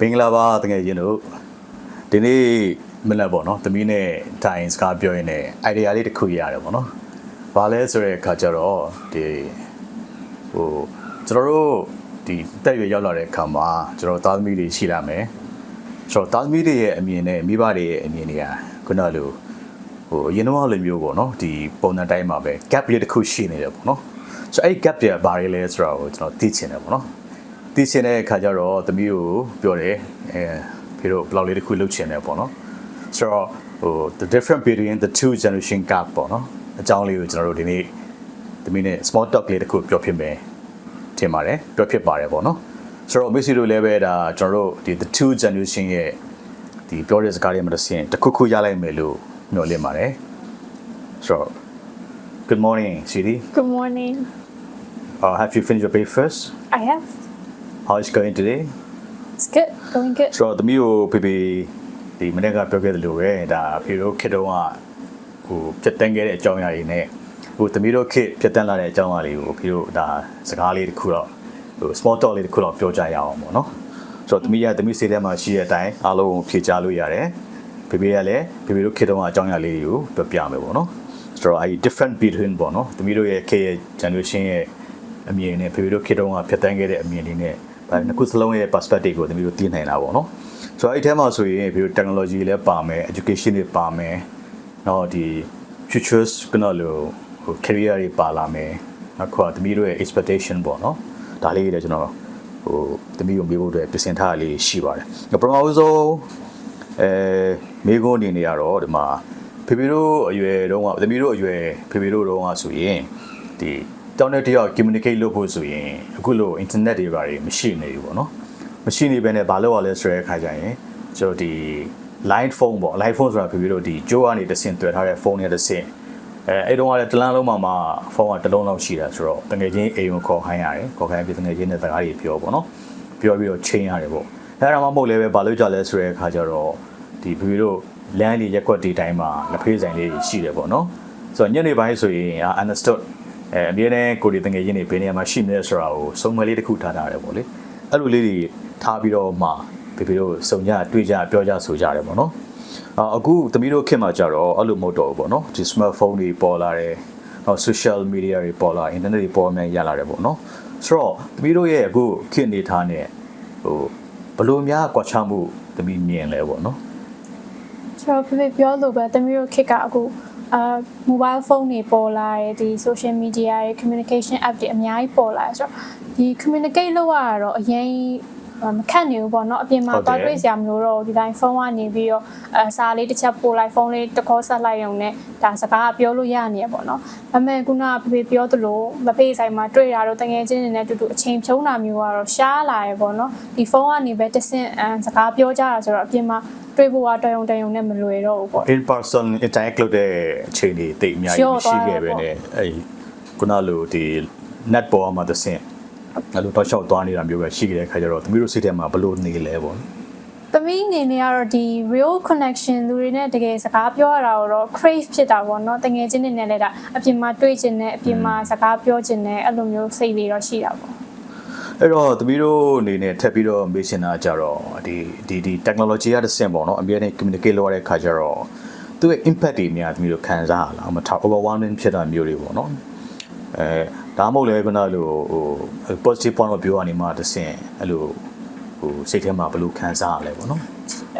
မင်္ဂလာပါတကယ်ချင်းတို့ဒီနေ့မနက်ပေါ့နော်သမီးနဲ့တိုင်စကားပြောရင်းနဲ့ idea လေးတစ်ခုရတယ်ပေါ့နော်။ဘာလဲဆိုတဲ့အခါကျတော့ဒီဟိုကျွန်တော်တို့ဒီတက်ရွယ်ရောက်လာတဲ့အခါမှာကျွန်တော်သားသမီးတွေရှိလာမယ်။ဆိုတော့သားသမီးတွေရဲ့အမြင်နဲ့မိဘတွေရဲ့အမြင်တွေကခုနလိုဟိုအရင်တော့လိုမျိုးပေါ့နော်ဒီပုံစံတိုင်းမှာပဲ gap လေးတစ်ခုရှိနေတယ်ပေါ့နော်။ဆိုတော့အဲ့ gap တွေဘာတွေလဲဆိုတော့ကျွန်တော်သိချင်တယ်ပေါ့နော်။ သိချင်တဲ့အခါကျတော့သမီးကိုပြောတယ်အဲဖေတို့ဘယ်လောက်လေးတစ်ခုလုပ်ချင်တယ်ပေါ့နော်ဆိုတော့ဟို the difference between the two generation gap ပေါ့နော်အကြောင်းလေးကိုကျွန်တော်တို့ဒီနေ့သမီးနဲ့ small talk လေးတစ်ခုပြောဖြစ်မယ်ထင်ပါတယ်ပြောဖြစ်ပါတယ်ပေါ့နော်ဆိုတော့ Messi တို့လည်းပဲဒါကျွန်တော်တို့ဒီ the two generation ရဲ့ဒီပြောတဲ့စကားတွေမှာတစ်ဆင့်တစ်ခုခုရလိုက်မယ်လို့ညွှန်လင့်ပါတယ်ဆိုတော့ Good morning Siri Good morning. uh, have you finished your breakfast I have. How is it going today It's good. Going good. ဆိုတော့သမီးကိုဖေဖေဒီမနေ့ကပြောခဲ့သလိုပဲဒါဖေတို့ခေတ္တကဟိုဖြတ်တန်းခဲ့တဲ့အကြောင်းအရာတွေနဲ့ဟိုသမီးတို့ခေတ်ဖြတ်တန်းလာတဲ့အကြောင်းအရာလေးကိုဖေတို့ဒါစကားလေးတစ်ခုတော့ဟို small talk လေးတစ်ခုတော့ပြောကြရအောင်ပေါ့နော်ဆိုတော့သမီးကသမီးစိတ်ထဲမှာရှိတဲ့အတိုင်းအားလုံးကိုဖြေချလို့ရတယ်ဖေဖေကလည်းဖေဖေတို့ခေတ္တကအကြောင်းအရာလေးတွေကိုပြောပြမယ်ပေါ့နော်ဆိုတော့အဲဒီ different between ပေါ့နော်သမီးတို့ရဲ့ခေတ်ရဲ့ generation ရဲ့အမြင်နဲ့ဖေဖေတို့ခေတ္တကဖြတ်တန်းခဲ့တဲ့အမြင်လေးနဲ့ ဒါနှစ်ခုစလုံးရဲ့ perspective ကိုသမီးတို့သိနိုင်တာပေါ့နော်ဆိုတော့အဲ့ထဲမှာဆိုရင်ဖေဖေ technology လည်းပါမယ် education တွေပါမယ်တော့ဒီ futures ကနော်လို့ဟို career တွေပါလာမယ်နောက်ခွာသမီးတို့ရဲ့ expectation ပေါ့နော်ဒါလေးတွေကျွန်တော်ဟိုသမီးကိုမေးဖို့အတွက်ပြင်ဆင်ထားတာလေးရှိပါတယ်ပထမဆုံးအဲမိကုန်းအနေနဲ့ကတော့ဒီမှာဖေဖေတို့အရွယ်တုန်းကသမီးတို့အရွယ်ဖေဖေတို့တုန်းကဆိုရင်ဒီ တောင်းတဲ့တယောက် communicate လုပ်ဖို့ဆိုရင်အခုလို internet တွေဘာတွေမရှိနေဘူးပေါ့နော်မရှိနေဘဲနဲ့ဘာလုပ်ရလဲဆိုတဲ့အခါကျရင်ကျွန်တော်ဒီ line phone ပေါ့ line phone ဆိုတာဖေဖေတို့ဒီကြိုးကနေတစ်ဆင့်တွေ့ထားတဲ့ဖုန်းနဲ့တစ်ဆင့်အဲအဲ့တုန်းကလည်းတလန်းလုံးမှာမှဖုန်းကတစ်လုံးလောက်ရှိတာဆိုတော့တကယ်ချင်းအိမ်ကိုခေါ်ခိုင်းရတယ်ခေါ်ခိုင်းပြီးတကယ်ချင်းနဲ့စကားတွေပြောပေါ့နော်ပြောပြီးတော့ချိန်ရတယ်ပေါ့အဲ့ဒါမှမဟုတ်လည်းပဲဘာလို့ကြလဲဆိုတဲ့အခါကျတော့ဒီဖေဖေတို့လမ်းလေးရက်ကွက်ဒီတိုင်းမှာလက်ဖေးဆိုင်လေးရှိတယ်ပေါ့နော်ဆိုတော့ညနေပိုင်းဆိုရင် understood အဲအမြဲတမ်းကိုဒီတငယ်ချင်းတွေဘယ်နေရာမှာရှိမလဲဆိုတာကိုစုံမလေးတစ်ခုထားထားတယ်ပေါ့လေအဲ့လိုလေးတွေထားပြီးတော့မှဖေဖေတို့စုံကြတွေ့ကြပြောကြဆိုကြတယ်ပေါ့နော်အာအခုသမီးတို့ခင်မှာကြတော့အဲ့လိုမဟုတ်တော့ဘူးပေါ့နော်ဒီ smartphone တွေပေါ်လာတယ်နောက် social media တွေပေါ်လာ internet တွေပေါ်မြန်ရလာတယ်ပေါ့နော်ဆိုတော့သမီးတို့ရဲ့အခုခေတ်အနေထားနဲ့ဟိုဘလို့များကွာခြားမှုသမီးမြင်လဲပေါ့နော်ကျွန်တော်ဖေဖေပြောလို့ပဲတမီးတို့ခေတ်ကအခု အာ mobile phone တွေပေါ်လာတယ်ဒီ social media တွေ communication app တွေအများကြီးပေါ်လာတယ်ဆိုတော့ဒီ communicate လုပ်ရတာတော့အရင် မခက်နေဘူးပေါ့เนาะအပြင်မှာ ဟုတ်တယ် သွားတွေ့စရာမလိုတော့ဘူးဒီတိုင်းဖုန်းကနေပြီးတော့အစာလေးတစ်ချက်ပို့လိုက်ဖုန်းလေးတစ်ခေါက်ဆက်လိုက်ရုံနဲ့ဒါစကားပြောလို့ရနေရပေါ့เนาะဒါပေမဲ့ခုနကဖေဖေပြောသလိုမဖေးဆိုင်မှာတွေ့တာတော့တကယ်ချင်းနေနဲ့တူတူအချိန်ဖြုံးတာမျိုးကတော့ရှားလာရပေါ့เนาะဒီဖုန်းကနေပဲတစ်ဆင့်အစကားပြောကြတာဆိုတော့အပြင်မှာတွေ့ဖို့ကတယုံတယုံနဲ့မလွယ်တော့ဘူးပေါ့ in person interact လုပ်တဲ့အခြေအနေတိတ်အများကြီး Sure မရှိခဲ့ပဲနဲ့အဲ့ခုနလိုဒီ net ပေါ်မှာတစ်ဆင့် အဲ့လိုတော့ရှောက်သွားနေတာမျိုးပဲရှိခဲ့တဲ့ခါကျတော့သမီးတို့စိတ်ထဲမှာဘလို့နေလဲပေါ့သမီးအနေနဲ့ကတော့ဒီ real connection လူတွေနဲ့တကယ်စကားပြောရတာတော့ crave ဖြစ်တာပေါ့နော်တကယ်ချင်းနေနဲ့လည်းဒါအပြင်မှာတွေ့ချင်တဲ့အပြင်မှာစကားပြောချင်တဲ့အဲ့လိုမျိုးစိတ်လေးတော့ရှိတာပေါ့အဲ့တော့သမီးတို့အနေနဲ့ထပ်ပြီးတော့မေးချင်တာကြတော့ဒီဒီဒီ technology ရတဲ့ဆင့်ပေါ့နော်အများနဲ့ communicate လုပ်ရတဲ့ခါကျတော့သူ့ရဲ့ impact တွေများသမီးတို့ခံစားရလားမထား overwhelming ဖြစ်တာမျိုးတွေပေါ့နော်အဲ ဒါမှမဟုတ်လည်းခုနလိုဟို positive point of view ကနေမှတစ်ဆင့်အဲ့လိုဟိုစိတ်ထဲမှာဘယ်လိုခံစားရလဲပေါ့နော်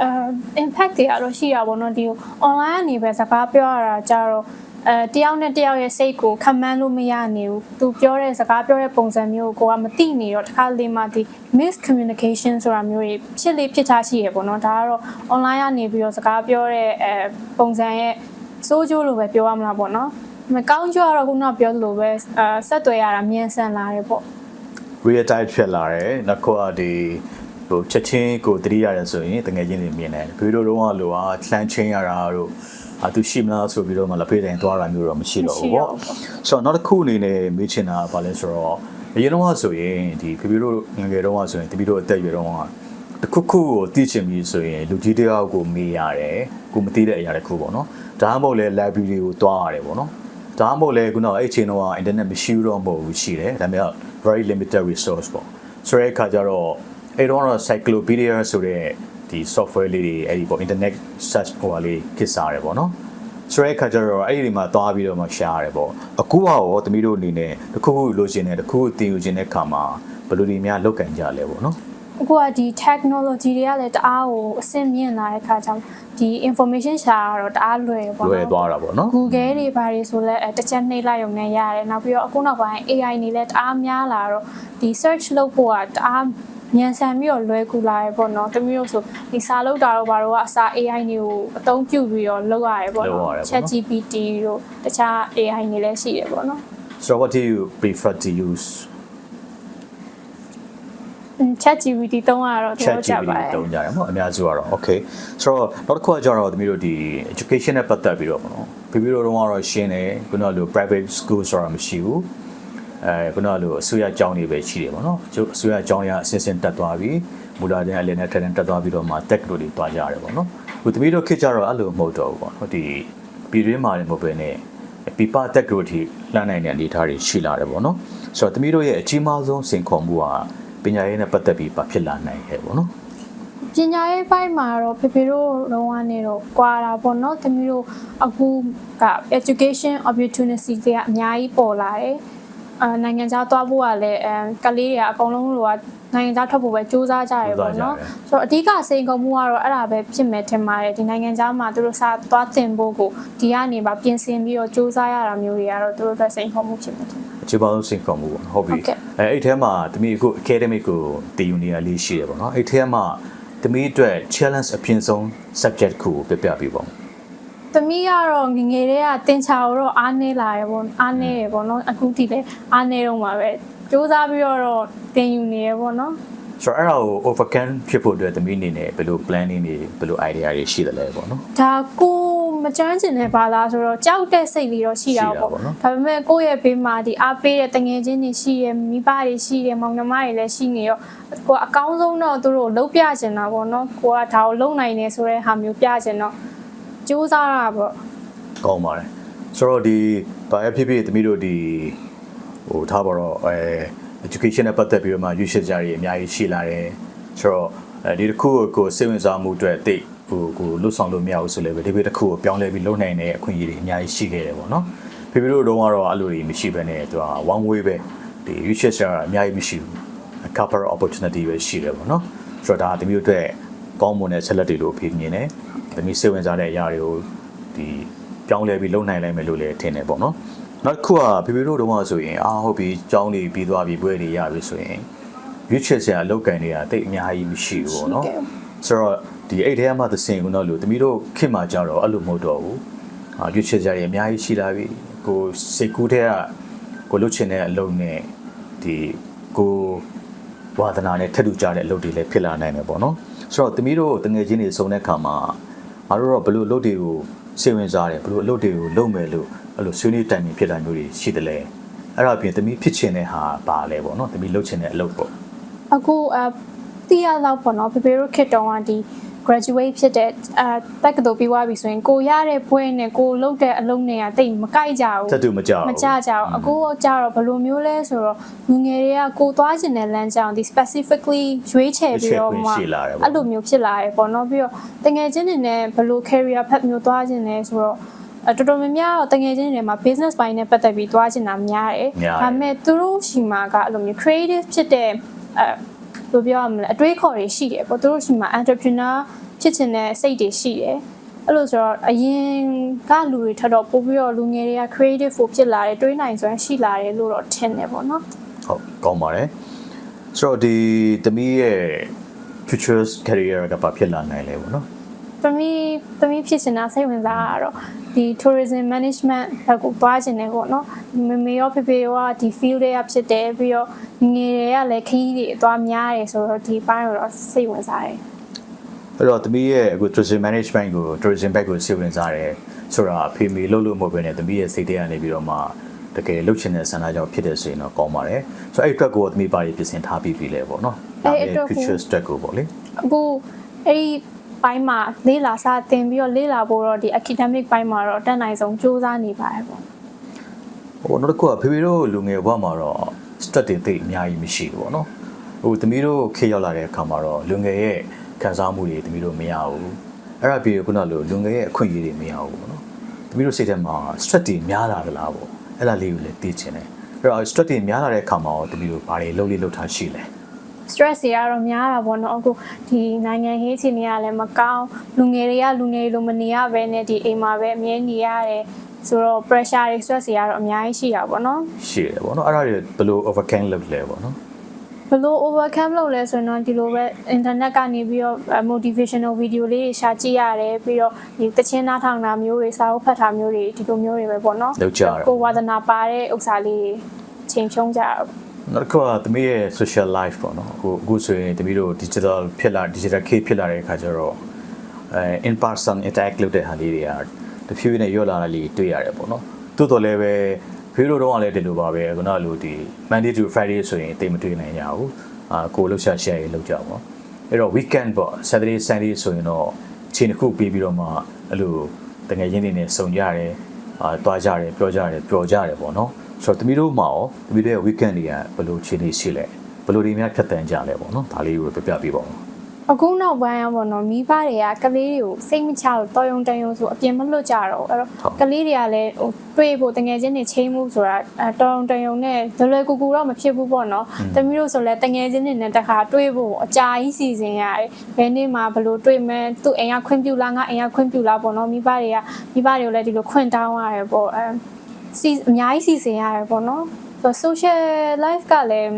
အဲ impact တွေကတော့ရှိတာပေါ့နော်ဒီ online ကနေပဲစကားပြောရတာကြတော့အဲတယောက်နဲ့တယောက်ရဲ့စိတ်ကိုခံမှန်းလို့မရနေဘူးသူပြောတဲ့စကားပြောတဲ့ပုံစံမျိုးကိုကိုကမသိနေတော့တစ်ခါလေမှဒီ miscommunication ဆိုတာမျိုးတွေဖြစ်လေဖြစ်ထားရှိရပေါ့နော်ဒါကတော့ online ကနေပြီးတော့စကားပြောတဲ့အဲပုံစံရဲ့စိုးကျိုးလို့ပဲပြောရမလားပေါ့နော် မကောင်းကျိုးကတော့ခုနကပြောသလိုပဲအဲဆက်သွယ်ရတာမြန်ဆန်လာတယ်ပေါ့ real time ဖြစ်လာတယ်နောက်ခေါ်ဒီဟိုချက်ချင်းကိုတတိရတယ်ဆိုရင်တကယ်ချင်းနေမြင်တယ်ဗီဒီယိုတော့လိုအားလှမ်းချင်းရတာတို့အသူရှိမလားဆိုပြီးတော့မှလက်ဖေးတိုင်းသွားတာမျိုးတော့မရှိတော့ဘူးပေါ့ဆိုတော့နောက်တစ်ခုအနေနဲ့မေးချင်တာကဘာလဲဆိုတော့အရင်တော့ဆိုရင်ဒီဗီဒီယိုငယ်ငယ်တော့ဆိုရင်တပီတို့အသက်အရွယ်တော့တခုခုကိုသိချင်ပြီဆိုရင်လူကြီးတယောက်ကိုမေးရတယ်ကိုမသိတဲ့အရာတစ်ခုပေါ့နော်ဒါမှမဟုတ်လဲ library ကိုတွားရတယ်ပေါ့နော် ဒါမှမဟုတ်လဲခုနကအဲ့ချိန်တော့ internet မရှိတော့မဟုတ်ဘူးရှိတယ်ဒါပေမဲ့ very limited resource ပေါ့ဆိုတဲ့အခါကျတော့အဲ့တော့တော့ cyclopedia ဆိုတဲ့ဒီ software လေးတွေအဲ့ဒီပေါ့ internet search ဟိုဟာလေးခစ်စားရတယ်ပေါ့နော်ဆိုတဲ့အခါကျတော့အဲ့ဒီဒီမှာသွားပြီးတော့မှရှားရတယ်ပေါ့အခုကရောသမီးတို့အနေနဲ့တစ်ခုခုလိုချင်တယ်တစ်ခုခုသင်ယူချင်တဲ့ခါမှာဘယ်လိုဒီများလောက်ကင်ကြလဲပေါ့နော် အခုကဒီ technology တွေကလည်းတအားကိုအဆင့်မြင့်လာတဲ့ခါကျတော့ဒီ information ရှာတာတော့တအားလွယ်ပေါ့နော်လွယ်သွားတာပေါ့နော် Google တွေဘာတွေဆိုလဲအဲတစ်ချက်နှိပ်လိုက်ရုံနဲ့ရတယ်နောက်ပြီးတော့အခုနောက်ပိုင်း AI နေလဲတအားများလာတော့ဒီ search လုပ်ဖို့ကတအားမြန်ဆန်ပြီးတော့လွယ်ကူလာရပေါ့နော်တမျိုးဆိုဒီစာလုပ်တာတော့ဘာလို့ကအစား AI တွေကိုအသုံးပြုပြီးတော့လုပ်ရတယ်ပေါ့လုပ်နော်ရတယ်ပေါ့နော် ChatGPT တို့တခြား AI တွေလည်းရှိတယ်ပေါ့နော် so what do you prefer to use ။ ChatGPT သုံးရတော့တော် chat တော်ကြ GPT ပါတယ်တုံးကြတယ်ပေါ့အများစုကတော့ okay ဆိုတော့နောက်တစ်ခုကကျတော့သမီးတို့ဒီ education နဲ့ပတ်သက်ပြီးတော့ပေါ့နော်ပြီးပြီးတော့တော့ကတော့ရှင်းတယ်ခုနကလို private school ဆိုတာမရှိဘူးအဲခုနကလိုအစိုးရကျောင်းတွေပဲရှိတယ်ပေါ့နော်ကျို့အစိုးရကျောင်းရအစစ်စစ်တက်သွားပြီးမူလာတဲ့အလင်းနဲ့ထက်ထန်တက်သွားပြီးတော့မှ tech တို့တွေတွားကြရတယ်ပေါ့နော်ခုသမီးတို့ခေတ်ကြတော့အဲ့လိုမဟုတ်တော့ဘူးပေါ့နော်ဒီပြည်တွင်းမှာလည်းမဟုတ်ပဲနဲ့ပြပ tech တို့ထိလှမ်းနိုင်တဲ့အနေအထားတွေရှိလာတယ်ပေါ့နော်ဆိုတော့သမီးတို့ရဲ့အကြီးမားဆုံးစိန်ခေါ်မှုက ပညာရေးနဲ့ပတ်သက်ပြီးဘာဖြစ်လာနိုင်ခဲ့ပေါ့နော်ပညာရေးပိုင်းမှာတော့ဖေဖေတို့လုံးဝနေတော့ကွာတာပေါ့နော်သမီးတို့အခုက education opportunity တွေကအများကြီးပေါ်လာတယ်အာနိုင်ငံခြားသွားဖို့ကလည်းအဲကလေးတွေကအကုန်လုံးလိုကနိုင်ငံခြားထွက်ဖို့ပဲစူးစမ်းကြရပေါ့နော်ဆိုတော့အဓိကစိန်ခေါ်မှုကတော့အဲ့ဒါပဲဖြစ်မယ်ထင်ပါတယ်ဒီနိုင်ငံခြားမှာသူတို့စာသွားသင်ဖို့ကိုဒီကနေပါပြင်ဆင်ပြီးတော့စူးစမ်းရတာမျိုးတွေကတော့သူတို့အတွက်စိန်ခေါ်မှုဖြစ်မယ်ထင်ပါတယ်အ ခြေပါဆုံးစိန်ခေါ်မှုပေါ့နော်ဟုတ်ပြီဟုတ်ကဲ့အဲအဲ့ထဲမှာတမီအခု academic ကိုတည်ယူနေရလေးရှိတယ်ပေါ့နော်အဲ့ထဲမှာတမီအတွက် challenge အပြင်ဆုံး subject ကိုပြပြပေးပါဦးသမီးကတော့ငယ်ငယ်လေးကတင်ချာကိုတော့အားနေလာရပေါ့အားနေရပေါ့နော်အခုထိလည်းအားနေတော့မှာပဲစူးစမ်းပြီးတော့တင်ယူနေရပေါ့နော်ဆိုတော့အဲ့ဒါကို overcome ဖြစ်ဖို့အတွက်တမီအနေနဲ့ဘယ်လို planning တွေဘယ်လို idea တွေရှိတယ်လဲပေါ့နော်ဒါကို မကြမ်းကျင်တဲ့ဘာသာဆိုတော့ကြောက်တဲ့စိတ်လေးတော့ရှိတာရှိတာပေါ့ပေါ့နော်ဒါပေမဲ့ကိုယ့်ရဲ့ဘေးမှာဒီအားပေးတဲ့တငယ်ချင်းတွေရှိရမိဘတွေရှိတယ်မောင်နှမတွေလည်းရှိနေရောကိုကအကောင်းဆုံးတော့သူတို့လှုပ်ပြချင်တာပေါ့နော်ကိုကဒါကိုလုံနိုင်နေဆိုတဲ့ဟာမျိုးပြချင်တော့စူးစမ်းတာပေါ့ကောင်းပါတယ်ဆိုတော့ဒီဘာပဲဖြစ်ဖြစ်တမီတို့ဒီဟိုထားပါတော့အဲ education နဲ့ပတ်သက်ပြီးတော့မှရွေးချယ်ကြရည်အများကြီးရှိလာတယ်ဆိုတော့အဲဒီတစ်ခုကိုစိတ်ဝင်စားမှုအတွက်တိတ် ဟိုကိုလွတ်ဆောင်လို့မရဘူးဆိုလည်းပဲဒီဘေးတစ်ခုကိုပြောင်းလဲပြီးလုပ်နိုင်တဲ့အခွင့်အရေးတွေအများကြီးရှိခဲ့တယ်ပေါ့နော်ဖေဖေတို့တုန်းကတော့အဲ့လိုတွေမရှိဘဲနဲ့သူက one way ပဲဒီရွေးချယ်ကြရတာအများကြီးမရှိဘူး a couple of opportunity ပဲရှိတယ်ပေါ့နော်ဆိုတော့ဒါတမီတို့အတွက်ကောင်းမွန်တဲ့ဆက်လက်တွေလို့ဖေမြင်တယ်တမီစိတ်ဝင်စားတဲ့အရာတွေကိုဒီပြောင်းလဲပြီးလုံနိုင်လိုက်မယ်လို့လည်းထင်တယ်ပေါ့နော်နောက်တစ်ခုကဖေဖေတို့တုန်းကဆိုရင်အာဟုတ်ပြီကြောင်းနေပြီးသွားပြီပွဲတွေရပြီဆိုရင်ရွေးချယ်စရာအလုပ်ကန်တွေကတိတ်အများကြီးမရှိဘူးပေါ့နော်ရှိတယ်ဆိုတော့ ဒီအိတ်ထဲမှာသစင်ကတော့လို့တမီတို့ခင်မှာကြတော့အဲ့လိုမဟုတ်တော့ဘူးအာရွေးချယ်စရာတွေအများကြီးရှိလာပြီကိုစိတ်ကူးတဲ့ကကိုလုတ်ချင်တဲ့အလုပ်နဲ့ဒီကိုဝါသနာနဲ့ထက်တူကြတဲ့အလုပ်တွေလည်းဖြစ်လာနိုင်တယ်ပေါ့နော်ဆိုတော့တမီတို့တငယ်ချင်းတွေစုံတဲ့ခါမှာငါတို့တော့ဘယ်လိုအလုပ်တွေကိုစိတ်ဝင်စားတယ်ဘယ်လိုအလုပ်တွေကိုလုပ်မယ်လို့အဲ့လိုဆွေးနွေးတိုင်ပင်ဖြစ်လာမျိုးတွေရှိတယ်လေအဲ့ဒါအပြင်တမီဖြစ်ချင်တဲ့ဟာပါလဲပေါ့နော်တမီလုပ်ချင်တဲ့အလုပ်ပေါ့အခုအတီးရတော့ပေါ့နော်ဖေဖေတို့ခစ်တုံးကဒီ graduate ဖြစ်တဲ့အဲတက္ကသိုလ်ပြီးသွားပြီဆိုရင်ကိုရတဲ့ဘွဲနဲ့ကိုလုပ်တဲ့အလုပ်နဲ့ကတိတ်မကိုက်ကြဘူးတက်တူမကြောက်မကြကြဘူးအခုကြတော့ဘယ်လိုမျိုးလဲဆိုတော့လူငယ်တွေကကိုသွားခြင်းတဲ့လမ်းကြောင်းဒီ specifically ရွေးချယ်ပြီးတော့မှအဲ့လိုမျိုးဖြစ်လာရပေါ့နော်ပြီးတော့တငယ်ချင်းတွေနဲ့ဘယ်လို career path မျိုးသွားခြင်းလဲဆိုတော့အတော်တော်များများတော့တငယ်ချင်းတွေမှာ business ပိုင်းနဲ့ပတ်သက်ပြီးသွားချင်တာများတယ်ဒါပေမဲ့သူတို့ရှိမှာကအဲ့လိုမျိုး creative ဖြစ်တဲ့အဲ ဘယ်လိုပြောရမလဲအတွေးခေါ်တွေရှိတယ်ပေါ့သူတို့ရှိမှာ entrepreneur ဖြစ်ချင်တဲ့စိတ်တွေရှိတယ်အဲ့လိုဆိုတော့အရင်ကလူတွေထပ်တော့ပို့ပြီးတော့လူငယ်တွေက creative ဖို့ဖြစ်လာတယ်တွေးနိုင်စွမ်းရှိလာတယ်လို့တော့ထင်တယ်ပေါ့နော်ဟုတ်ကောင်းပါတယ်ဆိုတော့ဒီတမီးရဲ့ future career ကဘာဖြစ်လာနိုင်လဲပေါ့နော် သမီးသမီးဖြစ်ချင်တာစိတ်ဝင်စားတာကတော့ဒီ tourism management ဘက်ကိုသွားချင်တယ်ပေါ့နော်မမေရောဖေဖေရောကဒီ field တွေကဖြစ်တယ်ပြီးတော့ငယ်တွေကလည်းခီးတွေအသွားများတယ်ဆိုတော့ဒီပိုင်းကိုတော့စိတ်ဝင်စားတယ်အဲ့တော့တမီးရဲ့အခု tourism management ကို tourism bag ကိုစိတ်ဝင်စားတယ်ဆိုတာအဖေမေလို့လို့မဟုတ်ဘဲနဲ့တမီးရဲ့စိတ်ထဲကနေပြီးတော့မှတကယ်လှုပ်ချင်တဲ့ဆန္ဒကြောင့်ဖြစ်တဲ့ဆိုရင်တော့ကောင်းပါတယ်ဆိုတော့အဲ့အတွက်ကိုတမီးပါရီပြင်ဆင်ထားပြီးပြီလေပေါ့နော် future step ကိုပေါ့လေအခုအဲ့ဒီ ပိုင်းမှာလေးလာစတင်ပြီးတော့လေးလာဖို့တော့ဒီ academic ပိုင်းမှာတော့တက်နိုင်ဆုံးစူးစမ်းနေပါတယ်ပေါ့ဟိုနောက်တစ်ခုကဖေဖေတို့လူငယ်ဘဝမှာတော့ step တွေတိတ်အများကြီးမရှိဘူးပေါ့နော်ဟိုသမီးတို့ခေတ်ရောက်လာတဲ့အခါမှာတော့လူငယ်ရဲ့ခံစားမှုတွေသမီးတို့မရဘူးအဲ့ဒါပြီးတော့ခုနလိုလူငယ်ရဲ့အခွင့်အရေးတွေမရဘူးပေါ့နော်သမီးတို့စိတ်ထဲမှာ stress တွေများလာသလားပေါ့အဲ့ဒါလေးကိုလည်းသိချင်တယ်အဲ့တော့ stress တွေများလာတဲ့အခါမှာရောသမီးတို့ဘာတွေလုပ်လေးလုပ်ထားရှိလဲ stress တွေကတော့များတာပေါ့နော်အခုဒီနိုင်ငံရေးအခြေအနေကလည်းမကောင်းလူငယ်တွေကလူငယ်တွေလိုမနေရဘဲနဲ့ဒီအိမ်မှာပဲအမြဲနေရတယ်ဆိုတော့ pressure တွေ stress တွေကတော့အများကြီးရှိတာပေါ့နော်ရှိတယ်ပေါ့နော်အဲ့ဒါတွေဘယ်လို overcome လုပ်လဲပေါ့နော်ဘယ်လို overcome လုပ်လဲဆိုတော့ဒီလိုပဲ internet ကနေပြီးတော့ motivational video လေးတွေရှာကြည့်ရတယ်ပြီးတော့ဒီတချင်းနားထောင်တာမျိုးတွေစာအုပ်ဖတ်တာမျိုးတွေဒီလိုမျိုးတွေပဲပေါ့နော်လုပ်ကြရတယ်ကိုယ်ဝါသနာပါတဲ့ဥစ္စာလေးတွေချိန်ဖြုံးကြတာပေါ့ နောက်တစ်ခုကသမီးရဲ့ social life ပေါ့နော်အခုအခုဆိုရင်သမီးတို့ digital ဖြစ်လာ digital case ဖြစ်လာတဲ့အခါကျတော့အဲ in person interact လုပ်တဲ့ဟာလေးတွေကတဖြည်းဖြည်းနဲ့ရော့လာတာလေးတွေ့ရတယ်ပေါ့နော်တိုးတော်လည်းပဲဖေးတို့တော့လည်းဒီလိုပါပဲခုနကလိုဒီ Monday to Friday ဆိုရင်တိတ်မတွေ့နိုင်ကြဘူးအာကိုလှုပ်ရှား share ရေးလုပ်ကြပါအဲ့တော့ weekend ပေါ့ Saturday Sunday ဆိုရင်တော့အချိန်တစ်ခုပြီးပြီးတော့မှအဲ့လိုတကယ်ရင်းနေနေစုံကြရတယ်အာတွားကြတယ်ပြောကြတယ်ပျော်ကြတယ်ပေါ့နော် ဆိုတော့တမီတို့မှာရောတမီတို့ရဲ့ weekend တွေကဘယ်လိုခြေနေရှိလဲဘယ်လိုတွေများဖြတ်တန်းကြလဲပေါ့နော်ဒါလေးကိုပြပြပေးပါဦးအခုနောက်ပိုင်းอ่ะပေါ့နော်မိဘတွေကကလေးတွေကိုစိတ်မချလို့တော်ယုံတန်ယုံဆိုအပြင်မလွတ်ကြတော့ဘူးအဲ့တော့ကလေးတွေကလည်းဟိုတွေးဖို့တငယ်ချင်းတွေချိန်မှုဆိုတာအဲတော်ယုံတန်ယုံနဲ့လွယ်လွယ်ကူကူတော့မဖြစ်ဘူးပေါ့နော်တမီးတို့ဆိုလဲတငယ်ချင်းတွေနဲ့တခါတွေးဖို့အကြာကြီးစီစဉ်ရတယ်ဘယ်နေ့မှဘလို့တွေးမဲသူ့အိမ်ကခွင့်ပြုလားငါအိမ်ကခွင့်ပြုလားပေါ့နော်မိဘတွေကမိဘတွေကိုလည်းဒီလိုခွင့်တောင်းရတယ်ပေါ့အဲ စီအများကြီးစီစဉ်ရတယ်ပေါ့နော်ဆို social life ကလည်း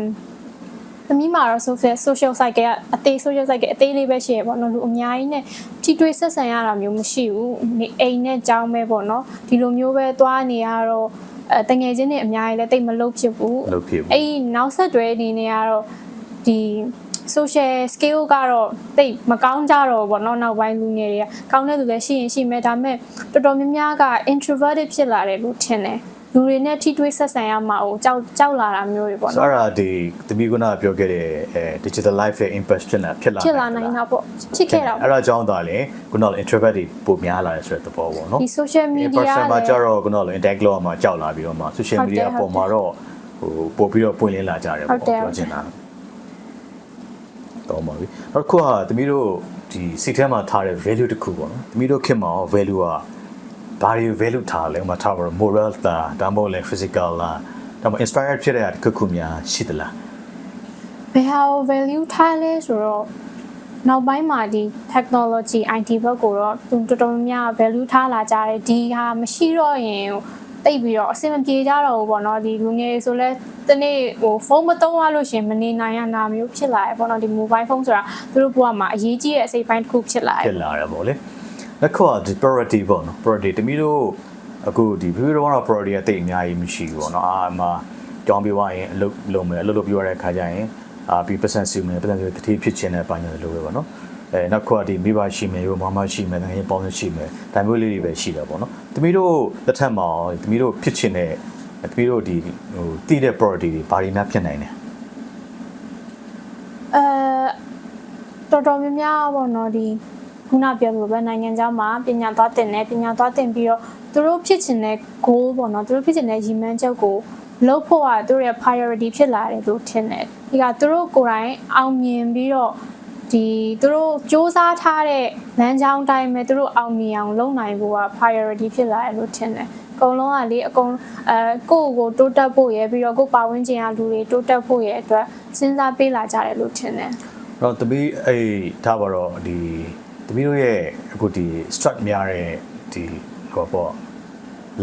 သမီးမှာတော့ social social cycle ကအသေး social cycle အသေးလေးပဲရှိရပေါ့နော်လူအများကြီးနဲ့ထိတွေ့ဆက်ဆံရတာမျိုးမရှိဘူးနေအိမ်နဲ့ကြောင်းပဲပေါ့နော်ဒီလိုမျိုးပဲသွားနေရတော့အဲတငယ်ချင်းတွေအများကြီးလည်းတိတ်မလုပ်ဖြစ်ဘူးမလုပ်ဖြစ်ဘူးအဲ့ဒီနောက်ဆက်တွဲအနေနဲ့ကတော့ဒီ social skill ကတော့တိတ်မကောင်းကြတော့ဘောเนาะနောက်ပိုင်းလူငယ်တွေကကောင်းတဲ့လူလည်းရှိရင်ရှိမယ်ဒါပေမဲ့တော်တော်များများက introverted ဖြစ်လာတယ်လို့ထင်တယ်လူတွေနဲ့ထိတွေ့ဆက်ဆံရမှာကိုကြောက်ကြောက်လာတာမျိုးတွေပေါ့ ဆို เนาะ တော့ဒီတမီကနာပြောခဲ့တဲ့အဲ digital life ရဲ့ impact ဖြစ်လာဖြစ်လာ ဖြစ်လာနိုင်တာပေါ့ဖြစ်ခဲ့တာပေါ့ အဲ့ဒါကြောင့်ဒါလေခုနက introvert တွေပိုများလာတယ်ဆိုတဲ့သဘောပေါ့နော် ဒီ social in media person မှာ လည်း ကြတော့ခုနကလို interact လုပ်ရမှာကြောက်လာပြီးတော့မှ social ဟုတ်တယ် media ပေါ်မှာတော့ဟိုပို့ပြီးတော့ပွင့်လင်းလာကြတယ် ဟု ပေါ့ တ်တယ် ပြောချင်တာ တော့ပါပြီနောက်တစ်ခုကတမီတို့ဒီစိတ်ထဲမှာထားတဲ့ value တစ်ခုပေါ့နော်တမီတို့ခင်မှာရော value ကဘာတွေ value ထားလဲဥပမာထားပါတော့ moral လားဒါမှမဟုတ်လဲ physical လားဒါမှမဟုတ် inspired ဖြစ်တဲ့တစ်ခုခုများရှိသလားဘယ်ဟာကို value ထားလဲဆိုတော့နောက်ပိုင်းမှာဒီ technology IT ဘက်ကိုတော့သူတော်တော်များများ value ထားလာကြတယ်ဒီဟာမရှိတော့ရင် တိတ်ပြီးတော့အဆင်မပြေကြတော့ဘူးပေါ့နော်ဒီလူငယ်ဆိုလဲတနေ့ဟိုဖုန်းမသုံးရလို့ရှရင်မနေနိုင်ရတာမျိုးဖြစ်လာတယ်ပေါ့နော်ဒီ mobile phone ဆိုတာသူတို့ဘဝမှာအရေးကြီးတဲ့အစိတ်ပိုင်းတစ်ခုဖြစ်လာတယ်ဖြစ်လာတယ်ပေါ့လေနောက်ခုကဒီ priority ပေါ့နော် priority တမီတို့အခုဒီဘီဘီတော့ကတော့ priority ကတိတ်အများကြီးမရှိဘူးပေါ့နော်အာမကြောင်းပြသွားရင်အလုပ်လုပ်မယ်အလုပ်လုပ်ပြရတဲ့ခါကျရင်အာပြီးပတ်စံစီမယ်ပတ်စံစီတတိဖြစ်ခြင်းနဲ့ပိုင်းတယ်လို့ပဲပေါ့နော် အဲနောက်ခုကဒီမိဘရှိမယ်ရောမမရှိမယ်နိုင်ငံပေါင်းရှိမယ်ဒါမျိုးလေးတွေပဲရှိတာပေါ့နော်တမီတို့တစ်ထက်မှာတမီတို့ဖြစ်ခြင်းနဲ့တမီတို့ဒီဟိုတည်တဲ့ priority တွေဘာတွေများဖြစ်နိုင်လဲအဲတော်တော်များများပေါ့နော်ဒီခုနပြောလို့ပဲနိုင်ငံခြားမှာပညာသွားတင်တယ်ပညာသွားတင်ပြီးတော့သူတို့ဖြစ်ချင်တဲ့ goal ပေါ့နော်သူတို့ဖြစ်ချင်တဲ့ရည်မှန်းချက်ကိုလုပ်ဖို့ကသူတို့ရဲ့ priority ဖြစ်လာတယ်လို့ထင်တယ်ဒီကသူတို့ကိုယ်တိုင်အောင်မြင်ပြီးတော့ ဒီသူတို့စ조사ထားတဲ့လမ်းကြောင်းတိုင်းပဲသူတို့အောင်မြင်အောင်လုပ်နိုင်ဖို့က priority ဖြစ်လာတယ်လို့ထင်တယ်အကုန်လုံးကလေအကုန်အဲကိုယ့်ကိုယ်တိုးတက်ဖို့ရယ်ပြီးတော့ကိုယ့်ပါဝင်ခြင်းအလူတွေတိုးတက်ဖို့ရယ်အတွက်စဉ်းစားပေးလာကြတယ်လို့ထင်တယ်တော့တပီးအေးထားပါတော့ဒီတပီးတို့ရဲ့အခုဒီ struct များတဲ့ဒီဟောပေါ့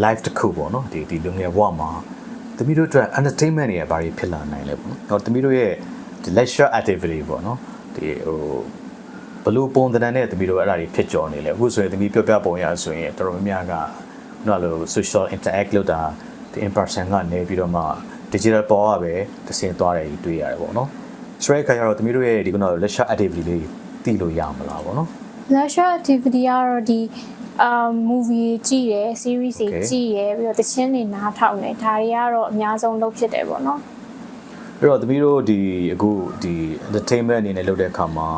live တစ်ခုပေါ့နော်ဒီဒီလူငယ်ဘဝမှာတပီးတို့အတွက် entertainment တွေကဘာတွေဖြစ်လာနိုင်လဲပေါ့နော်တော့တပီးတို့ရဲ့ဒီ leisure activity ပေါ့နော် ဒီဟိုဘလို့ပုံသဏ္ဍာန်နဲ့တပီးတို့အဲ့ဒါတွေဖြစ်ကြော်နေလဲအခုဆိုရင်တပီးပြောပြပုံရဆိုရင်တော်တော်များများကခုနလို social interact လုပ်တာဒီ in person ကနေပြီးတော့မှ digital ပေါ်ကပဲတစင်သွားတယ်ကြီးတွေ့ရတယ်ပေါ့နော်ဆိုတဲ့အခါကျတော့တမီးတို့ရဲ့ဒီကတော့ lecture activity လေးတည်လို့ရမလားဗောနော် leisure activity ကတော့ဒီအာ movie ကြည့်ရယ် series တွေ Okay. ကြည့်ရယ်ပြီးတော့တခြင်းတွေနားထောင်တယ်ဒါတွေကတော့အများဆုံးလုပ်ဖြစ်တယ်ပေါ့နော် အဲ့တော့တမီးတို့ဒီအခုဒီ entertainment အနေနဲ့လုပ်တဲ့အခါမှာ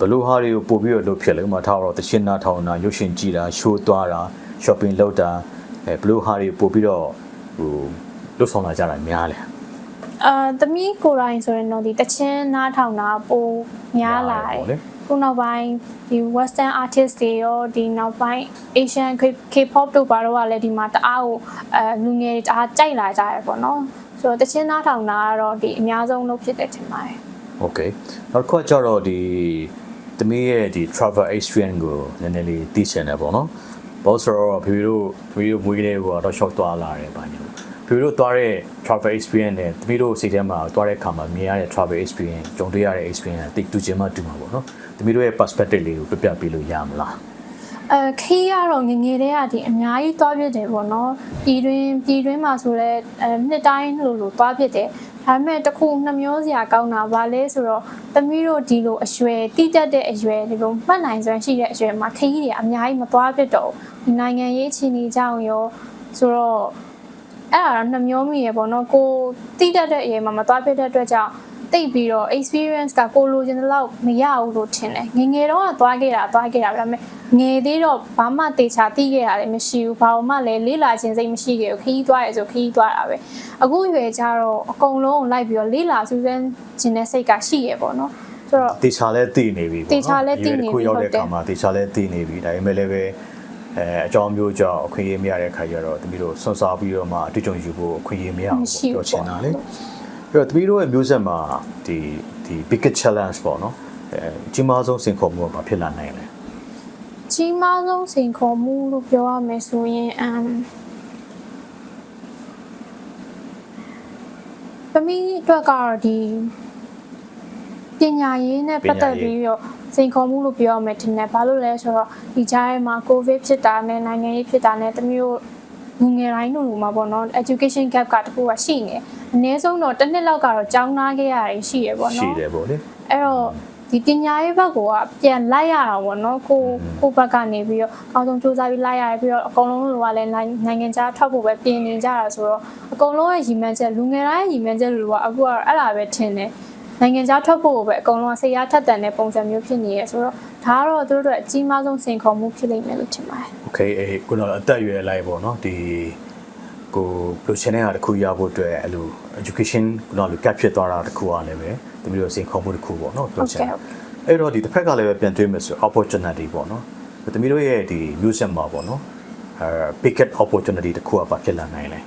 ဘယ်လိုဟာတွေကိုပို့ပြီးတော့လုပ်ဖြစ်လဲဥပမာထားတော့တချင်းနာထောင်တာရုပ်ရှင်ကြည့်တာ show သွားတာ shopping လုပ်တာအဲဘယ်လိုဟာတွေပို့ပြီးတော့ဟိုလုပ်ဆောင်လာကြတာများလဲအာသမီးကိုယ်တိုင်ဆိုရင်တော့ဒီတချင်းနားထောင်တာပိုများလာတယ်လေခုနောက်ပိုင်းဒီ western artist တွေရောဒီနောက်ပိုင်း asian k-pop တို့ဘာတော့ကလည်းဒီမှာတအားကိုအဲလူငယ်တွေတအားကြိုက်လာကြရပေါ့နော် ဆိုတော့တချင်းနားထောင်တာကတော့ဒီအများဆုံးလို့ဖြစ်တယ်ထင်ပါတယ် โอเคနောက်တစ်ခုကကျတော့ဒီသမီးရဲ့ဒီ travel experience ကိုနည်းနည်းလေးသိချင်တယ်ပေါ့နော်ဘောဆိုတော့ဖေဖေတို့ဖေဖေတို့မွေးကလေးကတော့ shock သွားလာတယ်ပါညိုဖေဖေတို့သွားတဲ့ travel experience နဲ့သမီးတို့စိတ်ထဲမှာသွားတဲ့အခါမှာမြင်ရတဲ့ travel experience ကြုံတွေ့ရတဲ့ experience တိတ်တူချင်မှတူမှာပေါ့နော်သမီးတို့ရဲ့ perspective လေးကိုပြပြပေးလို့ရမလား အဲခီးရတော့ငယ်ငယ်တည်းကဒီအများကြီးသွားပြစ်တယ်ပေါ့နော်ပြည်တွင်းပြည်တွင်းမှာဆိုလဲအဲနှစ်တိုင်းလိုလိုသွားပြစ်တယ်ဒါပေမဲ့တစ်ခုနှမျောစရာကောင်းတာဘာလဲဆိုတော့သမီးတို့ဒီလိုအရွယ်တိတက်တဲ့အရွယ်ဒီလိုမှတ်နိုင်စွမ်းရှိတဲ့အရွယ်မှာခီးတွေအများကြီးမသွားပြစ်တော့ဘူးဒီနိုင်ငံရေးအခြေအနေကြောင့်ရောဆိုတော့အဲ့ဒါတော့နှမျောမိရပေါ့နော်ကိုတိတက်တဲ့အရွယ်မှာမသွားပြစ်တဲ့အတွက်ကြောင့် တိတ်ပြီးတော့ experience ကကိုလိုချင်တဲ့လောက်မရဘူးလို့ထင်တယ်ငယ်ငယ်တော့ကသွားခဲ့တာသွားခဲ့တာဒါပေမဲ့ငယ်သေးတော့ဘာမှတေချာသိခဲ့တာလည်းမရှိဘူးဘာမှလည်းလေးလာခြင်းစိတ်မရှိခဲ့ဘူးခီးသွားရဲဆိုခီးသွားတာပဲအခုရွယ်ကြတော့အကုန်လုံးကိုလိုက်ပြီးတော့လေးလာစူးစမ်းခြင်းတဲ့စိတ်ကရှိရပေါ့နော်ဆိုတော့တေချာလဲတည်နေပြီပေါ့နော်တေချာလဲသိနေပြီဒီတစ်ခုရောက်တဲ့ဟုတ်တယ်အခါမှာတေချာလဲတည်နေပြီဒါပေမဲ့လည်းပဲအဲအကြောင်းမျိုးကြောင့်အခွင့်အရေးမရတဲ့အခါကျတော့သမီးတို့ဆွန်စားပြီးတော့မှအတွေ့အကြုံယူဖို့အခွင့်အရေးမရဘူးမရှိပေါ့ဘူးပြောချင်တာလေ ပြီးတော့သမီးတို့ရဲ့မျိုးဆက်မှာဒီဒီ biggest challenge ပေါ့နော်အဲကြီးမားဆုံးစင်ခေါ်မှုကဘာဖြစ်လာနိုင်လဲကြီးမားဆုံးစိန်ခေါ်မှုလို့ပြောရမယ်ဆိုရင်အမ်သမီးအတွက်ကတော့ဒီပညာရေးနဲ့ပတ်သက်ပြီးတော့စိန်ခေါ်မှုလို့ပြောရမယ်ထင်တယ်ဘာလို့လဲဆိုတော့ဒီကြားထဲမှာကိုဗစ်ဖြစ်တာနဲ့နိုင်ငံရေးဖြစ်တာနဲ့သမီးတို့လူငယ်တိုင်းတို့လိုမှာပေါ့နော် education gap ကတခုကရှိနေ အနည်းဆုံးတော့တစ်နှစ်လောက်ကတော့ကြောင်းသားခဲ့ရတယ်ရှိရပေါ့နော်ရှိတယ်ပေါ့လေအဲ့တော့ဒီပညာရေးဘက်ကပြန်လိုက်ရတာပေါ့နော်ကိုကိုဘက်ကနေပြီးတော့အကောင်ဆုံးစူးစမ်းပြီးလိုက်ရတယ်ပြီးတော့အကောင်လုံးလိုကလည်းနိုင်ငံခြားထွက်ဖို့ပဲပြင်နေကြတာဆိုတော့အကောင်လုံးရဲ့ရည်မှန်းချက်လူငယ်တိုင်းရည်မှန်းချက်လို့ကအခုကအဲ့ဒါပဲထင်တယ်နိုင်ငံခြားထွက်ဖို့ပဲအကောင်လုံးကဆေးရထက်တန်တဲ့ပုံစံမျိုးဖြစ်နေရဆိုတော့ဒါကတော့သူတို့အတွက်အကြီးမားဆုံးစင်ခေါ်မှုဖြစ်နေတယ်လို့ထင်ပါတယ်။ Okay အဲခုနကအသက်အရွယ်လိုက်ပေါ့နော်ဒီ ကိုပရိုချန်နယ်ဟာတစ်ခုရဖို့အတွက်အဲ့လို education ခုနကလို gap ဖြစ်သွားတာတစ်ခုအားလည်းပဲသမီးတို့စင်ခေါ်မှုတစ်ခုပေါ့နော်ပြောချင်တာအဲ့တော့ဒီတစ်ဖက်ကလည်းပဲပြန်တွေးမယ်ဆို opportunity ပေါ့နော်။သမီးတို့ရဲ့ဒီ music မှာပေါ့နော်။အဲ big opportunity တစ်ခုကဘာဖြစ်လာနိုင်လဲ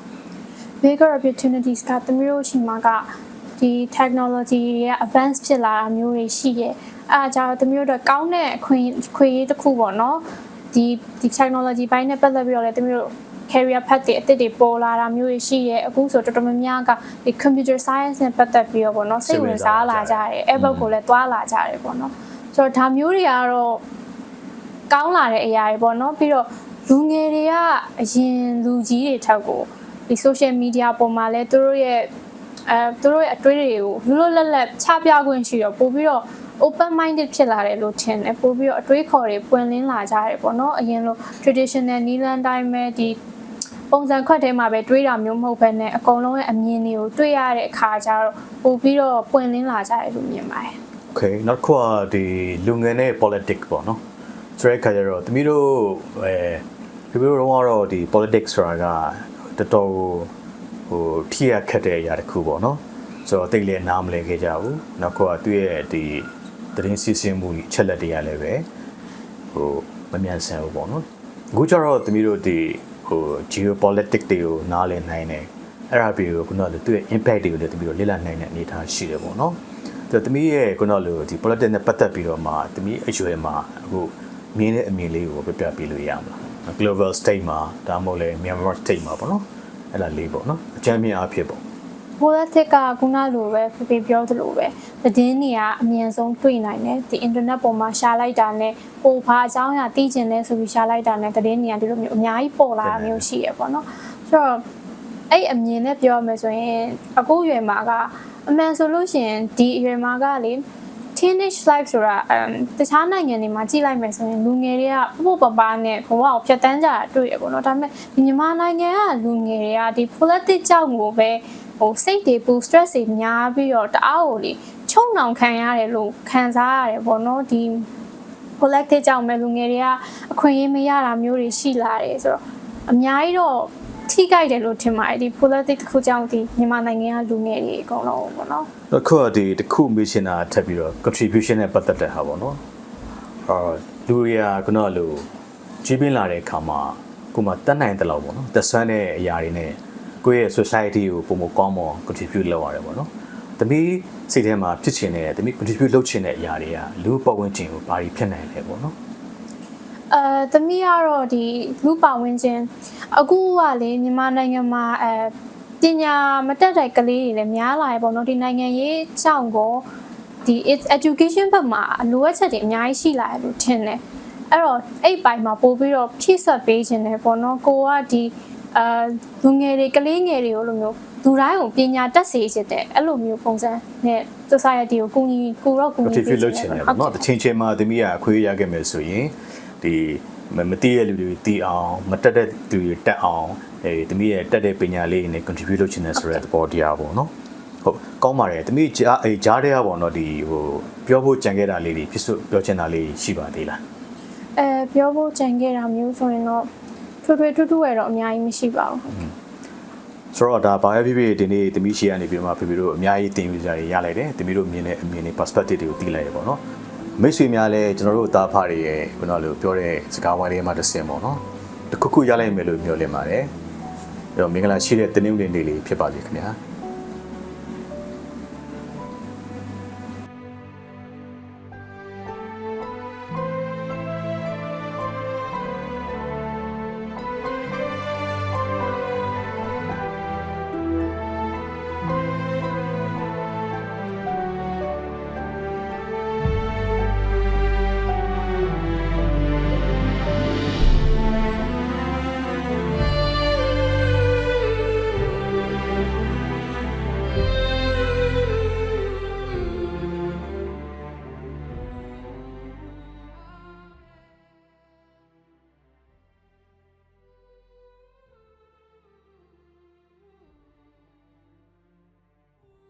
bigger opportunities ကသမီးတို့ရှိမှာကဒီ technology ရဲ့ advance ဖြစ်လာတာမျိုးတွေရှိရဲ့အဲအကြောင်းသမီးတို့ကောင်းတဲ့အခွင့်ခွင့်ရေးတစ်ခုပေါ့နော်ဒီဒီ technology ဘိုင်းနဲ့ပတ်သက်ပြီးတော့လည်းသမီးတို့ career path တွေအသစ်တွေပေါ်လာတာမျိုးတွေရှိရဲ့အခုဆိုတော်တော်များများကဒီ computer science နဲ့ပတ်သက်ပြီးတော့ပေါ့နော်စိတ်ဝင်စားလာကြတယ်အဲ့ဘက်ကိုလည်းသွားလာကြတယ်ပေါ့နော်ဆိုတော့ဒါမျိုးတွေကတော့ကောင်းလာတဲ့အရာတွေပေါ့နော်ပြီးတော့လူငယ်တွေကအရင်လူကြီးတွေထက်ကိုဒီ social media ပေါ်မှာလဲသူတို့ရဲ့အဲသူတို့ရဲ့အတွေးတွေကိုလွတ်လွတ်လပ်လပ်ချပြခွင့်ရှိတော့ပို့ပြီးတော့ open minded ဖြစ်လာတယ်လို့ထင်တယ်ပို့ပြီးတော့အတွေးခေါ်တွေပွင့်လင်းလာကြတယ်ပေါ့နော်အရင်လို traditional နီလန်တိုင်းပဲဒီ ပုံစံခွက်ထဲမှာပဲတွေးတာမျိုးမဟုတ်ဘဲနဲ့အကုန်လုံးရဲ့အမြင်တွေကိုတွေးရတဲ့အခါကျတော့ပို့ပြီးတော့ပွင့်လင်းလာကြတယ်လို့မြင်ပါတယ်။ Okay နောက်တစ်ခုကဒီလူငယ်နဲ့ politics ပေါ့နော်။ဆိုတဲ့အခါကျတော့သမီးတို့အဲသမီးတို့တော့ကတော့ဒီ politics ဆိုတာကတော်တော်ဟိုထိရခက်တဲ့အရာတစ်ခုပေါ့နော်။ဆိုတော့တိတ်လည်းနားမလည်ခဲ့ကြဘူး။နောက်ကသူ့ရဲ့ဒီသတင်းစီစဉ်မှုကြီးချက်လက်တွေကလည်းပဲဟိုမမြန်ဆန်ဘူးပေါ့နော်။အခုကျတော့သမီးတို့ဒီ ဟို geopolitics တွေကိုနားလည်နိုင်တယ်။အဲ့ဒါပြီးတော့ခုနကလိုသူ့ရဲ့ impact တွေကိုလည်းသမီးတို့လေ့လာနိုင်တဲ့အနေအထားရှိတယ်ပေါ့နော်။သူသမီးရဲ့ခုနကလိုဒီ politics နဲ့ပတ်သက်ပြီးတော့မှသမီးအရွယ်မှာအခုမြင်တဲ့အမြင်လေးကိုပြပြပေးလို့ရမလား။ global state မှာဒါမှမဟုတ်လေ Myanmar state မှာပေါ့နော်။အဲ့ဒါလေးပေါ့နော်။အကြမ်းမြင်အားဖြစ်ပေါ့ politics ကခုနလိုပဲပြပြပြောသလိုပဲသတင်းတွေကအမြန်ဆုံးတွေ့နိုင်တယ်ဒီ internet ပေါ်မှာရှာလိုက်တာနဲ့ကိုဘာအကြောင်းအရာသိကျင်လဲဆိုပြီးရှာလိုက်တာနဲ့သတင်းတွေကဒီလိုမျိုးအများကြီးပေါ်လာတာမျိုးရှိရပေါ့နော်ဆိုတော့အဲ့အမြင်နဲ့ပြောရမယ်ဆိုရင်အခုရွယ်မှာကအမှန်ဆိုလို့ရှိရင်ဒီအရွယ်မှာကလေ teenage life ဆိုတာအမ်တခြားနိုင်ငံတွေမှာကြည့်လိုက်မယ်ဆိုရင်လူငယ်တွေကပုပ္ပပနဲ့ဘဝကိုဖြတ်တန်းကြတာတွေ့ရပေါ့နော်ဒါပေမဲ့ဒီမြန်မာနိုင်ငံကလူငယ်တွေကဒီ politics ကြောင့်ကိုပဲ ဟိုစိတ်တွေပူ stress တွေများပြီးတော့တအားကိုလေချုံနှောင်ခံရတယ်လို့ခံစားရတယ်ပေါ့နော်ဒီ politics ကြောင့်ပဲလူငယ်တွေကအခွင့်အရေးမရတာမျိုးတွေရှိလာတယ်ဆိုတော့အများကြီးတော့ထထိကြိုက်တယ်လို့ထင်ပါတယ်ဒီ politics တစ်ခုကြောင့်ဒီမြန်မာနိုင်ငံကလူငယ်တွေအကုန်လုံးပေါ့နော်အခုကဒီတစ်ခုမေးချင်တာထပ်ပြီးတော့ contribution နဲ့ပတ်သက်တဲ့ဟာပေါ့နော်အာလူတွေကခုနကလိုကြီးပင်းလာတဲ့အခါမှာကိုယ်မှတတ်နိုင်တဲ့လောက်ပေါ့နော်သက်ဆွမ်းတဲ့အရာတွေနဲ့ ကိုယ့်ရဲ့ society ကိုပုံမကောင်းမွန် contribute လုပ်ရတယ်ပေါ့နော်တမီးစိတ်ထဲမှာဖြစ်ချင်တဲ့တမီး contribute လုပ်ချင်တဲ့အရာတွေကလူပတ်ဝန်းကျင်ကိုဘာတွေဖြစ်နိုင်လဲပေါ့နော်အဲသမီးကတော့ဒီလူပါဝင်ခြင်းအခုကလေမြန်မာနိုင်ငံမှာအဲပညာမတက်တဲ့ကလေးတွေလည်းများလာရပေါ့နော်ဒီနိုင်ငံရေးကြောင့်ကိုဒီ its education ဘက်မှာလိုအပ်ချက်တွေအများကြီးရှိလာတယ်လို့ထင်တယ်အဲ့တော့အဲ့ဘိုင်မှာပို့ပြီးတော့ဖြည့်ဆွတ်ပေးခြင်းတယ်ပေါ့နော်ကိုကဒီ အာလူငယ်တွေကလေးငယ်တွေကိုလိုမျိုးလူတိုင်းကိုပညာတက်စေချင်တယ်အဲ့လိုမျိုးပုံစံနဲ့ society ကိုကူညီကိုတော့ကူညီ contribute လုပ်ချင်တယ်ပေါ့နော်တစ်ချိန်ချိန်မှာသမီးကအခွေးရခဲ့မယ်ဆိုရင်ဒီမမသိတဲ့လူတွေတည်အောင်မတက်တဲ့သူတွေတက်အောင်အဲသမီးရဲ့တက်တဲ့ပညာလေးတွေနဲ့ contribute လုပ်ချင်တယ်ဆိုတဲ့သဘောတရားပေါ့နော်ဟုတ်ကောင်းပါတယ်သမီးကြားအဲကြားတဲ့ကပေါ့နော်ဒီဟိုပြောဖို့ကြံခဲ့တာလေးတွေဖြစ်စုပြောချင်တာလေးရှိပါသေးလားအဲပြောဖို့ကြံခဲ့တာမျိုးဆိုရင်တော့ ထွေထွေထူးထူးရတော့အများကြီးမရှိပါဘူးဆိုတော့ဒါဘာပဲဖြစ်ဖြစ်ဒီနေ့သမီးရှေ့ကနေပြီးတော့မှဖေဖေတို့အများကြီးသင်ယူကြရရလိုက်တယ်သမီးတို့မြင်တဲ့အမြင်တွေ perspective တွေကိုသိလိုက်ရပေါ့နော်မိတ်ဆွေများလည်းကျွန်တော်တို့သားဖားတွေရဲ့ခုနကလိုပြောတဲ့စကားဝိုင်းလေးမှတစ်ဆင်ပေါ့နော်တခုခုရလိုက်မယ်လို့ပြောလင်ပါတယ်အဲ့တော့မင်္ဂလာရှိတဲ့တင်းနှင်းလေးလေးဖြစ်ပါစေခင်ဗျာ